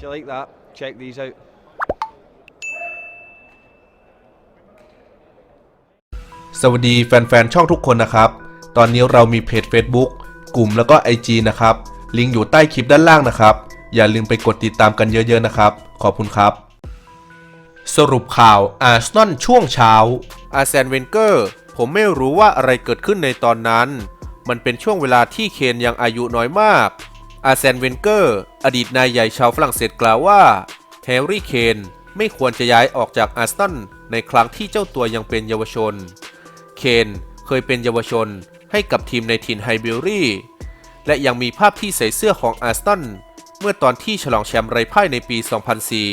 If you like that, check these out. สวัสดีแฟนๆ ช่องทุกคนนะครับ ตอนนี้เรามีเพจ Facebook กลุ่มแล้วก็ IG นะครับ ลิงก์อยู่ใต้คลิปด้านล่างนะครับ อย่าลืมไปกดติดตามกันเยอะๆนะครับ ขอบคุณครับ สรุปข่าวอาร์เซนอลช่วงเช้า อาร์เซนเวนเกอร์ ผมไม่รู้ว่าอะไรเกิดขึ้นในตอนนั้น มันเป็นช่วงเวลาที่เคนยังอายุน้อยมาก อาร์เซนเวนเกอร์ อดีตนายใหญ่ชาวฝรั่งเศสกล่าวว่าแฮร์รี่เคนไม่ควรจะย้ายออกจากอาร์เซนในครั้งที่เจ้าตัวยังเป็นเยาวชน เคนเคยเป็นเยาวชนให้กับทีมในถิ่นไฮเบอรี่และยังมีภาพที่ใส่เสื้อของอาร์สตันเมื่อตอนที่ฉลองแชมป์ไร้พ่ายในปี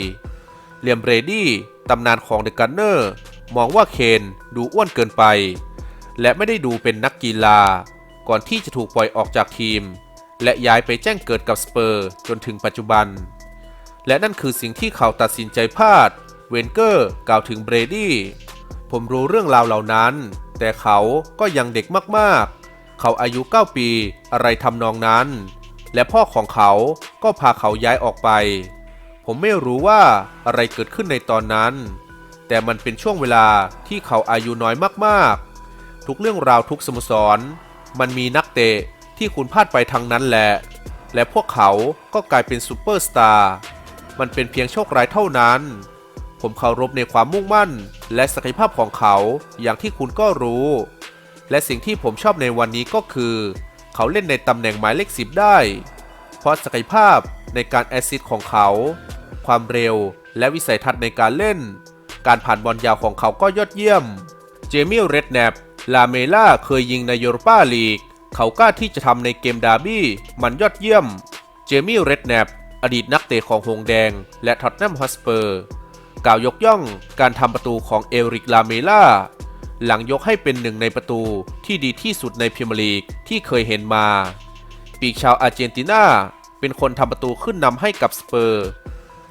2004 เลียมเบรดี้ตำนานของเดอะกันเนอร์มองว่าเคนดูอ้วนเกินไป และไม่ได้ดูเป็นนักกีฬา ก่อนที่จะถูกปล่อยออกจากทีม และย้ายไปแจ้งเกิดกับสเปอร์จนถึงปัจจุบัน และนั่นคือสิ่งที่เขาตัดสินใจพลาด เวนเกอร์กล่าวถึงเบรดี้ ผมรู้เรื่องราวเหล่านั้น แต่เขาก็ยังเด็กมากๆ เขาอายุ 9 ปีอะไรทำนองนั้น และพ่อของเขาก็พาเขาย้ายออกไป ผมไม่รู้ว่าอะไรเกิดขึ้นในตอนนั้น แต่มันเป็นช่วงเวลาที่เขาอายุน้อยมากๆ ทุกเรื่องราวทุกสโมสร มันมีนักเตะ ที่คุณพลาดไปทางนั้นแหละ และพวกเขาก็กลายเป็นซูเปอร์สตาร์ มันเป็นเพียงโชคร้ายเท่านั้น ผมเคารพในความมุ่งมั่น และศักยภาพของเขาอย่างที่คุณก็รู้ และสิ่งที่ผมชอบในวันนี้ก็คือ เขาเล่นในตำแหน่งหมายเลขสิบได้ เพราะศักยภาพในการแอซิสของเขา ความเร็วและวิสัยทัศน์ในการเล่น การผ่านบอลยาวของเขาก็ยอดเยี่ยม เจมี่เรดแนปลาเมล่าเคยยิงในยูโรปาลีก เขากล้าที่จะทำในเกมดาร์บี้ มันยอดเยี่ยม เจมี่เรดแนปอดีตนักเตะของหงแดง และท็อตแนมฮอสเปอร์ กล่าวยกย่องการทำประตูของเอริกลาเมล่า หลังยกให้เป็นหนึ่งในประตูที่ดีที่สุดในพรีเมียร์ลีกที่เคยเห็นมา ปีกชาวอาร์เจนตินาเป็นคนทำประตูขึ้นนำให้กับสเปอร์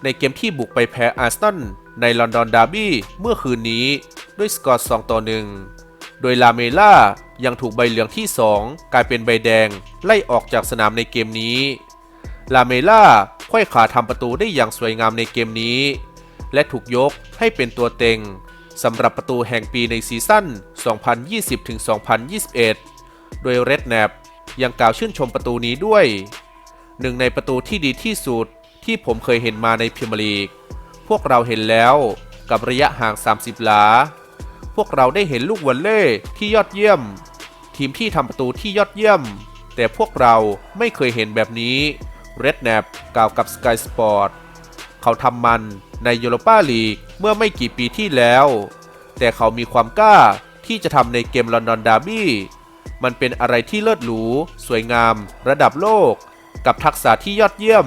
ในเกมที่บุกไปแพ้อาร์เซนในลอนดอนดาร์บี้เมื่อคืนนี้ด้วยสกอร์ 2 ต่อ 1 ดยลาเมล่ายังถูกใบเหลืองที่ 2 กลายเป็นใบแดง ไล่ออกจากสนามในเกมนี้ ลาเมล่าควยขาทำประตูได้อย่างสวยงามในเกมนี้ และถูกยกให้เป็นตัวเต็งสำหรับประตูแห่งปีในซีซั่น 2020-2021 โดยเรดแนปยังกล่าวชื่นชมประตูนี้ด้วย หนึ่งในประตูที่ดีที่สุดที่ผมเคยเห็นมาในพรีเมียร์ลีก พวกเราเห็นแล้วกับระยะห่าง 30 หลา พวกเราได้เห็นลูกวอลเล่ที่ยอดเยี่ยม ทีมที่ทำประตูที่ยอดเยี่ยม แต่พวกเราไม่เคยเห็นแบบนี้เรดแนปกล่าวกับ Sky Sport เขาทำมันในยูโรปาลีกเมื่อไม่กี่ปีที่แล้ว แต่เขามีความกล้าที่จะทำในเกมลอนดอนดาร์บี้มันเป็นอะไรที่เลิศหรู สวยงาม ระดับโลก กับทักษะที่ยอดเยี่ยม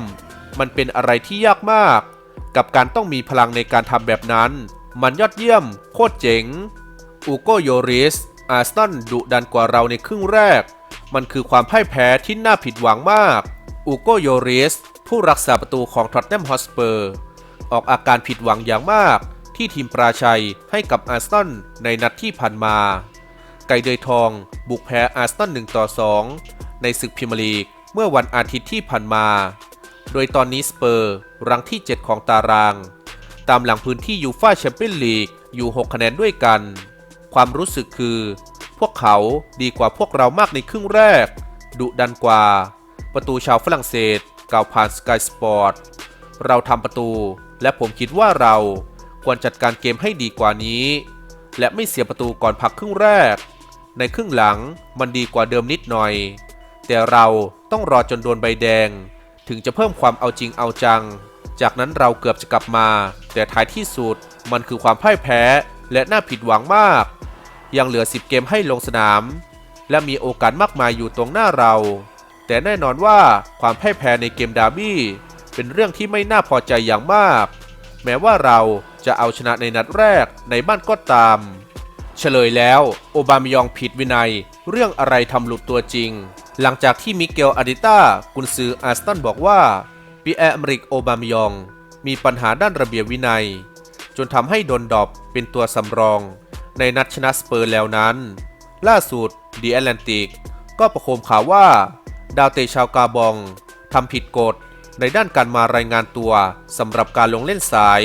มันเป็นอะไรที่ยากมาก กับการต้องมีพลังในการทำแบบนั้น มันยอดเยี่ยม โคตรเจ๋ง อูโกโยริส อาร์สตันดุดันกว่าเราในครึ่งแรก มันคือความพ่ายแพ้ที่น่าผิดหวังมาก อูโกโยริส ผู้รักษาประตูของท็อตแนมฮอสเปอร์ ออกอาการผิดหวังอย่างมาก ที่ทีมปราชัยให้กับอาร์สตันในนัดที่ผ่านมา ไก่เดยทอง บุกแพ้อาร์สตัน1ต่อ 2 ในศึกพรีเมียร์ลีกเมื่อวันอาทิตย์ที่ผ่านมา โดยตอนนี้สเปอร์รังที่ 7 ของตาราง ตามหลังพื้นที่ยูฟ่าแชมเปี้ยนลีกอยู่ 6 คะแนนด้วยกัน ความรู้สึกคือ พวกเขาดีกว่าพวกเรามากในครึ่งแรก ดุดันกว่า ประตูชาวฝรั่งเศสกล่าวผ่านสกายสปอร์ตเราทำประตู และผมคิดว่าเราควรจัดการเกมให้ดีกว่านี้ และไม่เสียประตูก่อนพักครึ่งแรก ในครึ่งหลังมันดีกว่าเดิมนิดหน่อย แต่เราต้องรอจนโดนใบแดง ถึงจะเพิ่มความเอาจริงเอาจัง จากนั้นเราเกือบจะกลับมา แต่ท้ายที่สุดมันคือความพ่ายแพ้และน่าผิดหวังมาก ยังเหลือ 10 เกมให้ลงสนาม และมีโอกาสมากมายอยู่ตรงหน้าเรา แต่แน่นอนว่าความแพ่ายแพ้ในเกมดาร์บี้เป็นเรื่องที่ไม่น่าพอใจอย่างมาก แม้ว่าเราจะเอาชนะในนัดแรกในบ้านก็ตาม เฉลยแล้วโอบามยองผิดวินัย เรื่องอะไรทำหลุดตัวจริง หลังจากที่มิเกลอาดิต้ากุนซืออาร์สตันบอกว่าปีแอร์อเมริกโอบามยอง มีปัญหาด้านระเบียบวินัย จนทำให้โดนดรอปเป็นตัวสำรอง ในนัดชนะสเปอร์แล้วนั้น ล่าสุดดีแอตแลนติกก็ประโคมข่าวว่า ดาวเตะชาวกาบองทำผิดกฎในด้านการมารายงานตัวสำหรับการลงเล่นสาย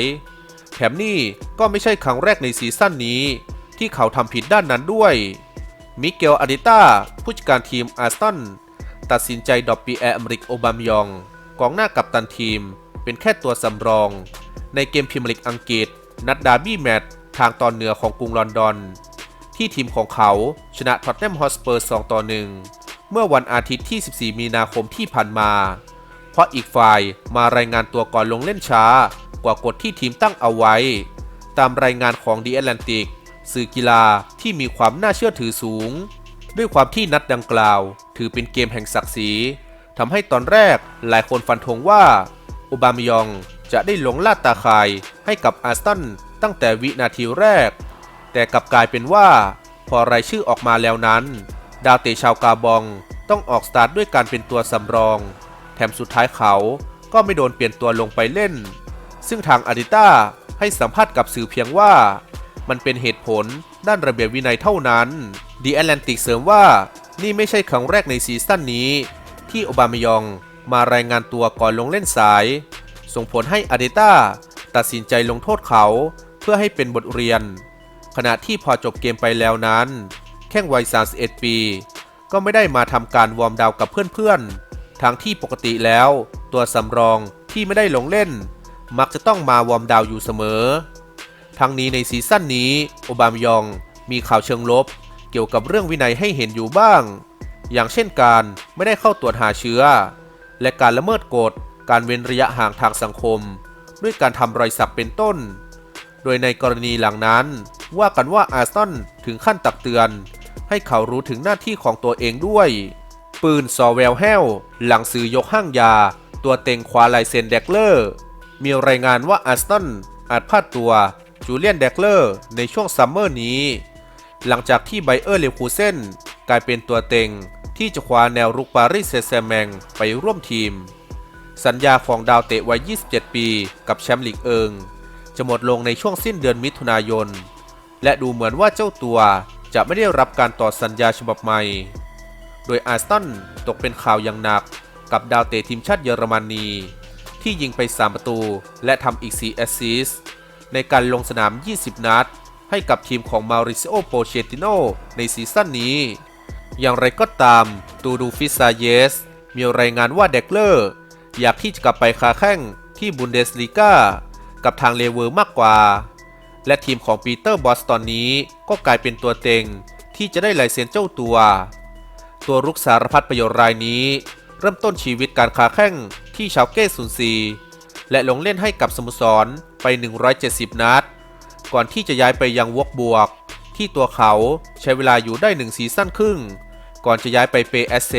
แถมนี่ก็ไม่ใช่ครั้งแรกในซีซั่นนี้ ที่เขาทำผิดด้านนั้นด้วย มิเกลอาดิต้าผู้จัดการทีมอาร์ตันตัดสินใจดรอปปีแอร์อเมริกโอบามยองกองหน้ากับตันทีม เป็นแค่ตัวสำรอง ในเกมพรีเมียร์ลีกอังกฤษ นัดดาร์บี้แมตช์ ทางตอนเหนือของกรุงลอนดอน ที่ทีมของเขาชนะท็อตแนมฮอสเปอร์ 2 ต่อ 1 เมื่อวันอาทิตย์ที่ 14 มีนาคมที่ผ่านมา เพราะอีกฝ่ายมารายงานตัวก่อนลงเล่นช้ากว่ากฎที่ทีมตั้งเอาไว้ ตามรายงานของ The Atlantic สื่อกีฬาที่มีความน่าเชื่อถือสูง ด้วยความที่นัดดังกล่าว ถือเป็นเกมแห่งศักดิ์ศรีทำให้ตอนแรกหลายคนฟันธงว่าโอบามยองจะได้ลงลาดตาข่ายให้กับอาร์ตัน ตั้งแต่วินาทีแรก แต่กลับกลายเป็นว่า พอรายชื่อออกมาแล้วนั้น ดาวเตะชาวกาบองต้องออกสตาร์ทด้วยการเป็นตัวสำรอง แถมสุดท้ายเขาก็ไม่โดนเปลี่ยนตัวลงไปเล่น ซึ่งทางอาดิต้าให้สัมภาษณ์กับสื่อเพียงว่า มันเป็นเหตุผลด้านระเบียบวินัยเท่านั้นดีแอตแลนติกเสริมว่านี่ไม่ใช่ครั้งแรกในซีซั่นนี้ ที่โอบามายองมารายงานตัวก่อนลงเล่นสาย ส่งผลให้อาดิต้าตัดสินใจลงโทษเขา พื่อให้เป็นบทเรียน ขณะที่พอจบเกมไปแล้วนั้น แข้งวัย 31 ปี ก็ไม่ได้มาทำการวอร์มดาวกับเพื่อนๆทั้งที่ปกติแล้ว ตัวสำรองที่ไม่ได้ลงเล่น มักจะต้องมาวอร์มดาวอยู่เสมอ ทั้งนี้ในซีซั่นนี้ โอบามยองมีข่าวเชิงลบ เกี่ยวกับเรื่องวินัยให้เห็นอยู่บ้าง อย่างเช่นการไม่ได้เข้าตรวจหาเชื้อ และการละเมิดกฎการเว้นระยะห่างทางสังคม ด้วยการทำรอยสักเป็นต้น โดยในกรณีหลังนั้น ว่ากันว่าอาร์ตันถึงขั้นตักเตือน ให้เขารู้ถึงหน้าที่ของตัวเองด้วย ปืนซอแวลแฮลหลังซื้อยกห้างยา ตัวเต็งคว้าลายเซ็นเดกเลอร์ มีรายงานว่าอาร์ตันอาจพลาดตัวจูเลียนเดกเลอร์ในช่วงซัมเมอร์นี้ หลังจากที่ไบเออร์เลคูเซนกลายเป็นตัวเต็งที่จะคว้าแนวรุกปารีสเซแซแมงไปร่วมทีม สัญญาของดาวเตะวัย 27 ปี กับแชมป์ลีกเอิง จะหมดลงในช่วงสิ้นเดือนมิถุนายน และดูเหมือนว่าเจ้าตัวจะไม่ได้รับการต่อสัญญาฉบับใหม่ โดยอาร์สตันตกเป็นข่าวอย่างหนักกับดาวเตะทีมชาติเยอรมนี ที่ยิงไป 3 ประตูและทำอีก 4 แอสซิสต์ในการลงสนาม 20 นัด ให้กับทีมของมาริซิโอ โปเชติโนในซีซั่นนี้ อย่างไรก็ตาม ตูดูฟิซาเยส มีรายงานว่าเดกเลอร์ อยากที่จะกลับไปคาแข้งที่บุนเดสลีกา กับทางเลเวอร์มากกว่า และทีมของปีเตอร์บอสตอนนี้ก็กลายเป็นตัวเต็งที่จะได้ลายเซ็นเจ้าตัว ตัวรุกสารพัดประโยชน์รายนี้ เริ่มต้นชีวิตการค้าแข้งที่ชาวเก้ซุนซีและลงเล่นให้กับสโมุสรไป 170 นัด ก่อนที่จะย้ายไปยังวอกบวก ที่ตัวเขาใช้เวลาอยู่ได้หนึ่งซีซั่นครึ่ง ก่อนจะย้ายไปเปเอสเซ